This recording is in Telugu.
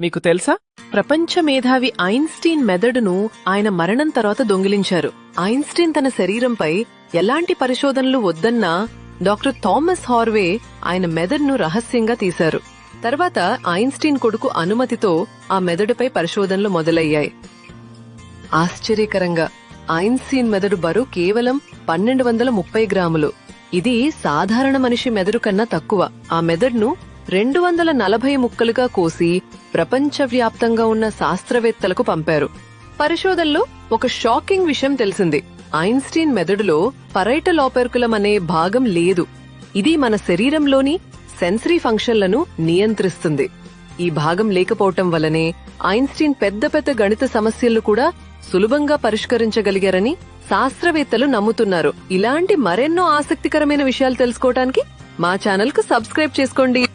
మీకు తెలుసా? ప్రపంచ మేధావి ఐన్స్టీన్ మెదడును ఆయన మరణం తర్వాత దొంగిలించారు. ఐన్స్టీన్ తన శరీరంపై ఎలాంటి పరిశోధనలు వద్దన్నా డాక్టర్ థామస్ హార్వే ఆయన మెదడును రహస్యంగా తీశారు. తర్వాత ఐన్స్టీన్ కొడుకు అనుమతితో ఆ మెదడుపై పరిశోధనలు మొదలయ్యాయి. ఆశ్చర్యకరంగా ఐన్స్టీన్ మెదడు బరువు కేవలం పన్నెండు వందల ముప్పై గ్రాములు. ఇది సాధారణ మనిషి మెదడు కన్నా తక్కువ. ఆ మెదడును రెండు వందల నలభై ముక్కలుగా కోసి ప్రపంచవ్యాప్తంగా ఉన్న శాస్త్రవేత్తలకు పంపారు. పరిశోధనలో ఒక షాకింగ్ విషయం తెలిసింది. ఐన్స్టీన్ మెదడులో పరైటలోపెర్కులం అనే భాగం లేదు. ఇది మన శరీరంలోని సెన్సరీ ఫంక్షన్లను నియంత్రిస్తుంది. ఈ భాగం లేకపోవటం వల్లనే ఐన్స్టీన్ పెద్ద పెద్ద గణిత సమస్యలు కూడా సులభంగా పరిష్కరించగలిగారని శాస్త్రవేత్తలు నమ్ముతున్నారు. ఇలాంటి మరెన్నో ఆసక్తికరమైన విషయాలు తెలుసుకోవటానికి మా ఛానల్కు సబ్స్క్రైబ్ చేసుకోండి.